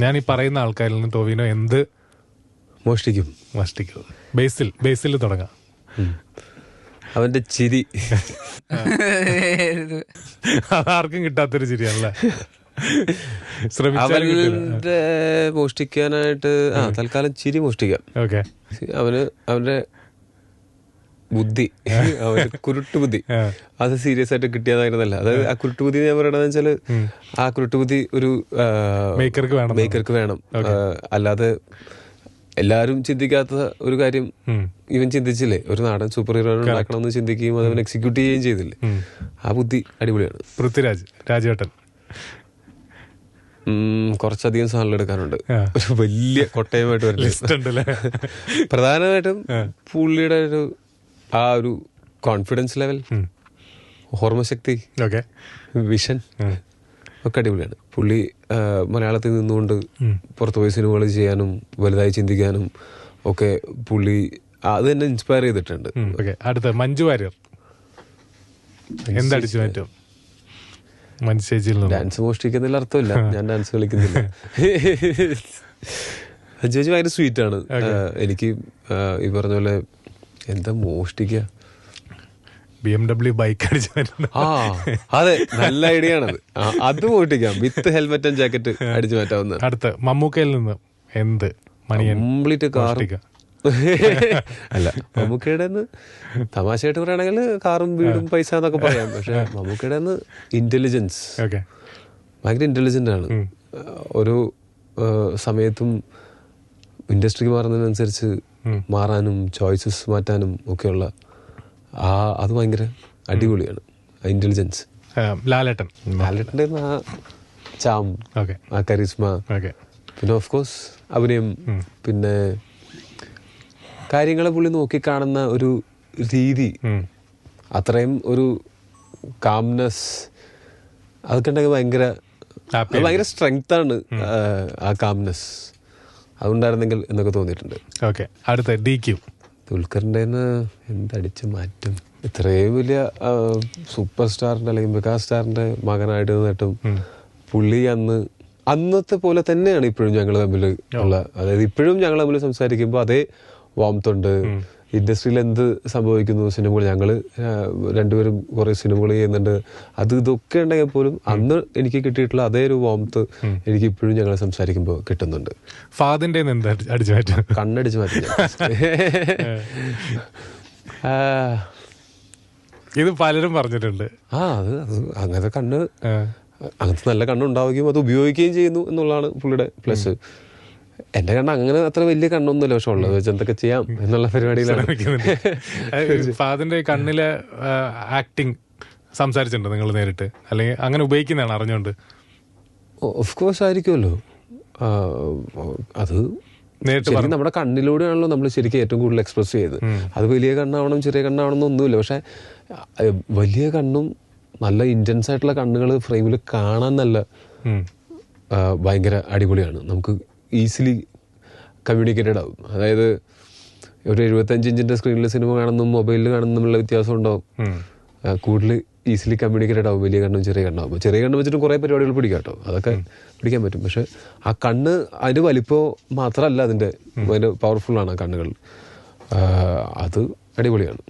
ഞാൻ ഈ പറയുന്ന ആൾക്കാരിൽ നിന്ന് ടോവിനോ എന്ത് മോഷ്ടിക്കും. മോഷ്ടിക്കും? ബേസിൽ ബേസിൽ തുടങ്ങാം. അവന്റെ ചിരി. അതാർക്കും കിട്ടാത്തൊരു ചിരിയാണല്ലേ? ശ്രമിച്ചാലും അവന്റെ മോഷ്ടിക്കാനായിട്ട് ആ തൽക്കാലം ചിരി മോഷ്ടിക്കാം. ഓക്കെ. അവന് അവന്റെ ബുദ്ധി. കുരുട്ടു ബുദ്ധി. അത് സീരിയസ് ആയിട്ട് കിട്ടിയതായിരുന്നല്ല. അതായത് ആ. കുരുട്ട് ബുദ്ധി ഞാൻ പറയണത് വെച്ചാൽ ആ കുരുട്ട് ബുദ്ധി ഒരു മേക്കർക്ക് വേണം. മേക്കർക്ക് വേണം. അല്ലാതെ എല്ലാരും ചിന്തിക്കാത്ത ഒരു കാര്യം ഇവൻ ചിന്തിച്ചില്ലേ? ഒരു നാടൻ സൂപ്പർ ഹീറോ ഉണ്ടാക്കണമെന്ന് ചിന്തിക്കുകയും അത് അവൻ എക്സിക്യൂട്ട് ചെയ്യുകയും ചെയ്തില്ലേ? ആ ബുദ്ധി അടിപൊളിയാണ്. പൃഥ്വിരാജ് രാജേട്ടൻ കുറച്ചധികം സാധനങ്ങൾ എടുക്കാനുണ്ട്. ഒരു വലിയ കൊട്ടയമായിട്ട് ഉണ്ടല്ലേ? പ്രധാനമായിട്ടും പുള്ളിയുടെ ഒരു ആ ഒരു കോൺഫിഡൻസ് ലെവൽ ഓർമ്മശക്തി ഓക്കെ. വിഷൻ ഒക്കെ അടിപൊളിയാണ്. പുള്ളി മലയാളത്തിൽ നിന്നുകൊണ്ട് പുറത്തുപോയി സിനിമകൾ ചെയ്യാനും വലുതായി ചിന്തിക്കാനും ഒക്കെ പുള്ളി അത് തന്നെ ഇൻസ്പയർ ചെയ്തിട്ടുണ്ട്. അടുത്ത മഞ്ജു വാര്യർ. എന്തടിച്ചു മാറ്റും? മഞ്ജു ഡാൻസ് മോഷ്ടിക്കുന്നതിൽ അർത്ഥമില്ല. ഞാൻ ഡാൻസ് കളിക്കുന്നില്ല. ചേച്ചി ഭയങ്കര സ്വീറ്റ് ആണ്. എനിക്ക് ഈ പറഞ്ഞ പോലെ എന്താ മോഷ്ടിക്കുക ബി എം ഡബ്ല്യു ബൈക്ക് അടിച്ചു ആ അതെ നല്ല ഐഡിയ ആണത് അത് മോഷ്ടിക്കാം. വിത്ത് ഹെൽമെറ്റ് ആൻഡ് ജാക്കറ്റ് അടിച്ചു മാറ്റാവുന്ന അടുത്ത മമ്മൂക്കയിൽ നിന്ന് എന്ത് മണിയൻ കംപ്ലീറ്റ് കാർ. അല്ല മമ്മൂക്കയുടെ തമാശയായിട്ട് പറയുകയാണെങ്കിൽ കാറും വീടും പൈസ എന്നൊക്കെ പറയാം. പക്ഷെ മമ്മൂക്കയുടെ ഇന്റലിജൻസ് ഓക്കെ. ഭയങ്കര ഇന്റലിജന്റ് ആണ്. ഒരു സമയത്തും ഇൻഡസ്ട്രിക്ക് മാറുന്നതിനനുസരിച്ച് മാറാനും ചോയ്സസ് മാറ്റാനും ഒക്കെയുള്ള ആ അത് ഭയങ്കര അടിപൊളിയാണ്. ഇന്റലിജൻസ് ലാലേട്ടൻ. ലാലേട്ടന്റെ ആ ചാം ആ കരിസ്മ പിന്നെ ഓഫ് കോഴ്സ് അഭിനയം. പിന്നെ കാര്യങ്ങളെ പുള്ളി നോക്കിക്കാണുന്ന ഒരു രീതി. അത്രയും ഒരു കാംനെസ് അതൊക്കെ ഉണ്ടെങ്കിൽ ഭയങ്കര ഭയങ്കര സ്ട്രെങ്ത് ആണ് ആ കാംനെസ് അതുണ്ടായിരുന്നെങ്കിൽ എന്നൊക്കെ തോന്നിയിട്ടുണ്ട്. ഓക്കെ അടുത്ത ഡി ക്യൂ. ദുൽഖറിന്റെ എന്തടിച്ച് മാറ്റും? ഇത്രയും വലിയ സൂപ്പർ സ്റ്റാറിന്റെ അല്ലെങ്കിൽ മെഗാ സ്റ്റാറിന്റെ മകനായിട്ട് നിന്നിട്ടും പുള്ളി അന്ന് അന്നത്തെ പോലെ തന്നെയാണ് ഇപ്പോഴും ഞങ്ങൾ തമ്മിൽ ഉള്ള അതായത് ഇപ്പോഴും ഞങ്ങൾ തമ്മിൽ സംസാരിക്കുമ്പോൾ അതേ വാമത്തുണ്ട് ഇൻഡസ്ട്രിയിൽ എന്ത് സംഭവിക്കുന്നു സിനിമകൾ? ഞങ്ങൾ രണ്ടുപേരും കുറേ സിനിമകൾ ചെയ്യുന്നുണ്ട്. അത് ഇതൊക്കെ ഉണ്ടെങ്കിൽ പോലും അന്ന് എനിക്ക് കിട്ടിയിട്ടുള്ള അതേ ഒരു വോംത്ത് എനിക്ക് ഇപ്പോഴും ഞങ്ങൾ സംസാരിക്കുമ്പോൾ കിട്ടുന്നുണ്ട്. ഫാദിന്റെ അടിച്ചു മാറ്റും? കണ്ണടിച്ച് മാറ്റി ഇത് പലരും പറഞ്ഞിട്ടുണ്ട്. ആ അത് അത് അങ്ങനത്തെ കണ്ണ് അങ്ങനത്തെ നല്ല കണ്ണുണ്ടാവുകയും അത് ഉപയോഗിക്കുകയും ചെയ്യുന്നു എന്നുള്ളതാണ് പുള്ളിയുടെ പ്ലസ് എന്റെ കണ്ണ് അങ്ങനെ അത്ര വലിയ കണ്ണൊന്നുമില്ല. പക്ഷെ ഉള്ളത് വെച്ച് എന്തൊക്കെ ചെയ്യാം എന്നുള്ള പരിപാടിയിലാണ്. ഫാദിന്റെ കണ്ണിലെ ആക്ടിങ് സംസാരിച്ചിട്ടുണ്ട് നിങ്ങൾ നേരിട്ട്? അല്ലെങ്കിൽ അങ്ങനെ ഉപയോഗിക്കുന്നതാണ് അറിഞ്ഞുകൊണ്ട് ഓഫ് കോഴ്സ് ആയിരിക്കുമല്ലോ. അത് ശരിക്കും നമ്മുടെ കണ്ണിലൂടെയാണല്ലോ നമ്മൾ ശരിക്കും ഏറ്റവും കൂടുതൽ എക്സ്പ്രസ് ചെയ്ത് അത് വലിയ കണ്ണാവണം ചെറിയ കണ്ണാവണം ഒന്നുമില്ല. പക്ഷെ വലിയ കണ്ണും നല്ല ഇന്റൻസ് ആയിട്ടുള്ള കണ്ണുകൾ ഫ്രെയിമിൽ കാണാൻ നല്ല ഭയങ്കര അടിപൊളിയാണ്. നമുക്ക് ഈസിലി കമ്മ്യൂണിക്കേറ്റഡ് ആവും. അതായത് ഒരു എഴുപത്തഞ്ച് ഇഞ്ചിന്റെ സ്ക്രീനിൽ സിനിമ കാണുന്നതും മൊബൈലിൽ കാണുന്നതും തമ്മിലുള്ള വ്യത്യാസം ഉണ്ടാവും. കൂടുതൽ ഈസിലി കമ്മ്യൂണിക്കേറ്റഡ് ആവും വലിയ കണ്ണും ചെറിയ കണ്ണാവും ചെറിയ കണ്ണ് വെച്ചിട്ട് കുറേ പരിപാടികൾ പിടിക്കാം കേട്ടോ. അതൊക്കെ പിടിക്കാൻ പറ്റും. പക്ഷെ ആ കണ്ണ് അതിന്റെ വലിപ്പോ മാത്രമല്ല അതിന്റെ അതിന്റെ പവർഫുൾ ആണ് ആ കണ്ണുകൾ അത് അടിപൊളിയാണ്.